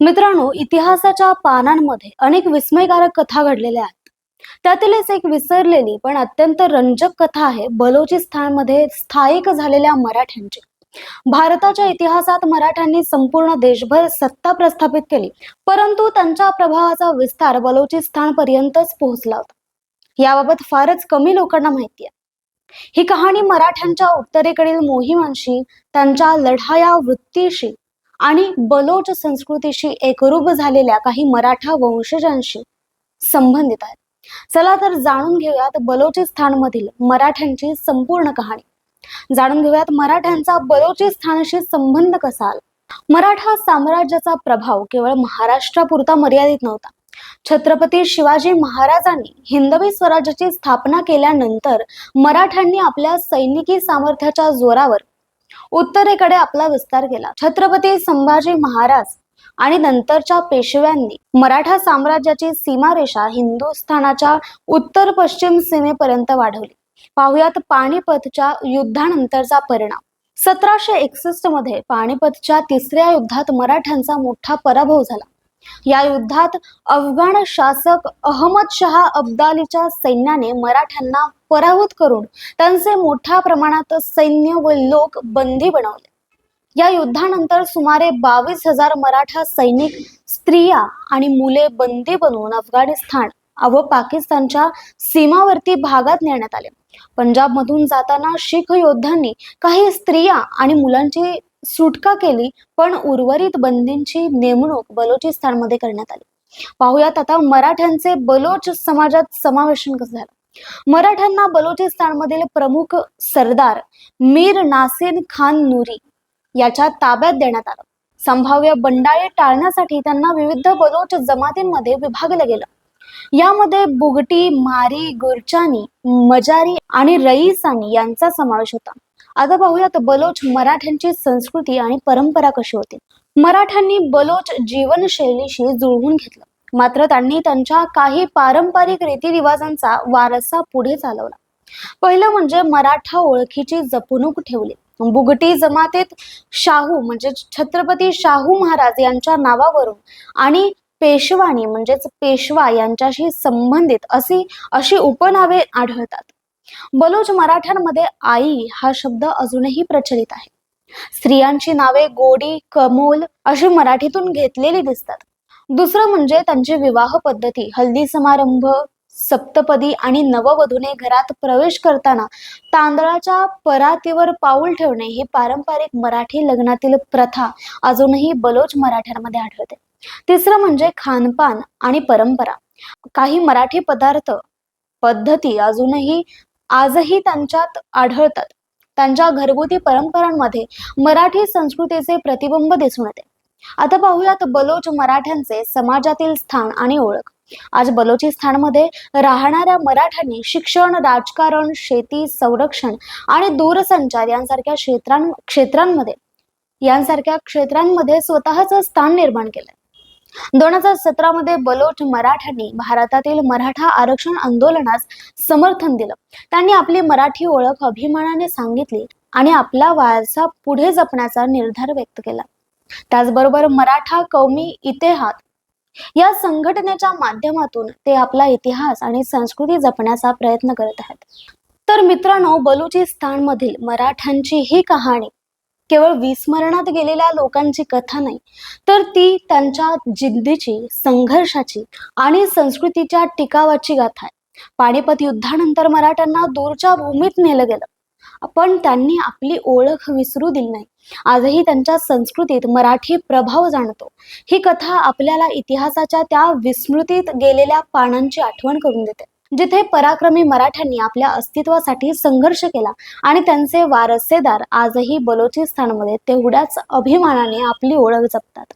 मित्रांनो इतिहासाच्या पानांमध्ये अनेक विस्मयकारक कथा घडलेल्या आहेत. त्यातीलच एक विसरलेली पण अत्यंत रंजक कथा आहे बलोचिस्तानमध्ये स्थायिक झालेल्या मराठ्यांची. भारताच्या इतिहासात मराठ्यांनी संपूर्ण देशभर सत्ता प्रस्थापित केली परंतु त्यांच्या प्रभावाचा विस्तार बलोचिस्तान पर्यंतच पोहोचला होता. याबाबत फारच कमी लोकांना माहिती आहे. ही कहाणी मराठ्यांच्या उत्तरेकडील मोहिमांशी त्यांच्या लढाया वृत्तीशी आणि बलोच संस्कृतीशी एकरूप झालेल्या काही मराठा वंशजांशी संबंधित आहे चला तर जाणून घेऊयात बलोचिस्तानमधील मराठ्यांची संपूर्ण कहाणी. जाणून घेऊयात मराठ्यांचा बलोचिस्तानशी संबंध कसा आला? मराठा साम्राज्याचा प्रभाव केवळ महाराष्ट्रापुरता मर्यादित नव्हता. छत्रपती शिवाजी महाराजांनी हिंदवी स्वराज्याची स्थापना केल्यानंतर मराठ्यांनी आपल्या सैनिकी सामर्थ्याच्या जोरावर उत्तरेकडे आपला विस्तार केला. छत्रपती संभाजी महाराज आणि नंतरच्या पेशव्यांनी मराठा साम्राज्याची सीमारेषा हिंदुस्थानाच्या उत्तर पश्चिम सीमेपर्यंत वाढवली. पाहुयात पानिपतच्या युद्धानंतरचा परिणाम. सतराशे एकसष्टमध्ये पानिपतच्या तिसऱ्या युद्धात मराठ्यांचा मोठा पराभव झाला. या युद्धात अफगाण शासक अहमद शहा अब्दालीच्या सैन्याने मराठ्यांना पराभूत करून त्यांचे मोठ्या प्रमाणात सैन्य व लोक बंदी बनवले. या युद्धानंतर सुमारे बावीस हजार मराठा सैनिक स्त्रिया आणि मुले बंदी बनवून अफगाणिस्तान व पाकिस्तानच्या सीमावर्ती भागात नेण्यात आले. पंजाबमधून जाताना शीख योद्ध्यांनी काही स्त्रिया आणि मुलांची सुटका केली पण उर्वरित बंदींची नेमणूक बलोचिस्तानमध्ये करण्यात आली. पाहुयात आता मराठ्यांचे बलोच समाजात समावेशन कसं झालं? मराठ्यांना बलोचिस्तानमधील प्रमुख सरदार मीर नासिर खान नुरी याच्या ताब्यात देण्यात आलं. संभाव्य बंडाळे टाळण्यासाठी त्यांना विविध बलोच जमातींमध्ये विभागलं गेलं. यामध्ये बुगटी मारी गुरचानी मजारी आणि रईसानी यांचा समावेश होता. आता पाहूयात बलोच मराठ्यांची संस्कृती आणि परंपरा कशी होती. मराठ्यांनी बलोच जीवनशैलीशी जुळवून घेतलं. मात्र त्यांनी त्यांच्या काही पारंपरिक रीतिरिवाजांचा वारसा पुढे चालवला. पहिलं म्हणजे मराठा ओळखीची जपणूक ठेवली. बुगटी जमातीत शाहू म्हणजे छत्रपती शाहू महाराज यांच्या नावावरून आणि पेशवाणी म्हणजेच पेशवा यांच्याशी संबंधित अशी अशी उपनावे आढळतात. बलोच मराठ्यांमध्ये आई हा शब्द अजूनही प्रचलित आहे. स्त्रियांची नावे गोडी कमोल अशी मराठीतून घेतलेली दिसतात. दुसरं म्हणजे त्यांची विवाह पद्धती. हल्दी समारंभ सप्तपदी आणि नववधूने घरात प्रवेश करताना तांदळाच्या परातीवर पाऊल ठेवणे ही पारंपरिक मराठी लग्नातील प्रथा अजूनही बलोच मराठ्यांमध्ये आढळते. तिसरं म्हणजे खानपान आणि परंपरा. काही मराठी पदार्थ पद्धती अजूनही आजही त्यांच्यात आढळतात. त्यांच्या घरगुती परंपरांमध्ये मराठी संस्कृतीचे प्रतिबिंब दिसून येते. आता पाहूयात बलोच मराठ्यांचे समाजातील स्थान आणि ओळख. आज बलोचिस्तानमध्ये राहणाऱ्या मराठ्यांनी शिक्षण राजकारण शेती संरक्षण आणि दूरसंचार यांसारख्या क्षेत्रां क्षेत्रांमध्ये यांसारख्या क्षेत्रांमध्ये स्वतःचं स्थान निर्माण केलं दोन हजार सतरामध्ये बलोच मराठ्यांनी भारतातील मराठा आरक्षण आंदोलनास समर्थन दिलं. त्यांनी आपली मराठी ओळख अभिमानाने सांगितली आणि आपला वारसा पुढे जपण्याचा निर्धार व्यक्त केला. त्याचबरोबर मराठा कौमी इतिहास या संघटनेच्या माध्यमातून ते आपला इतिहास आणि संस्कृती जपण्याचा प्रयत्न करत आहेत. तर मित्रांनो बलुचिस्तान मधील मराठ्यांची ही कहाणी केवळ विस्मरणात गेलेल्या लोकांची कथा नाही तर ती त्यांच्या जिद्दीची संघर्षाची आणि संस्कृतीच्या टिकावाची गाथा आहे. पानिपत युद्धानंतर मराठ्यांना दूरच्या भूमीत नेलं गेलं. पण त्यांनी आपली ओळख विसरू दिली नाही. आजही त्यांच्या संस्कृतीत मराठी प्रभाव जाणतो. ही कथा आपल्याला इतिहासाच्या त्या विस्मृतीत गेलेल्या पानांची आठवण करून देते. जिथे पराक्रमी मराठ्यांनी आपल्या अस्तित्वासाठी संघर्ष केला आणि त्यांचे वारसेदार आजही बलोचिस्तानमध्ये तेवढ्याच अभिमानाने आपली ओळख जपतात.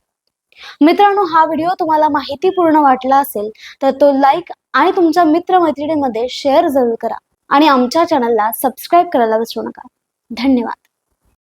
मित्रांनो हा व्हिडिओ तुम्हाला माहितीपूर्ण वाटला असेल तर तो लाईक आणि तुमच्या मित्रमैत्रिणींमध्ये शेअर जरूर करा. आणि आमच्या चॅनलला सबस्क्राईब करायला विसरू नका. धन्यवाद.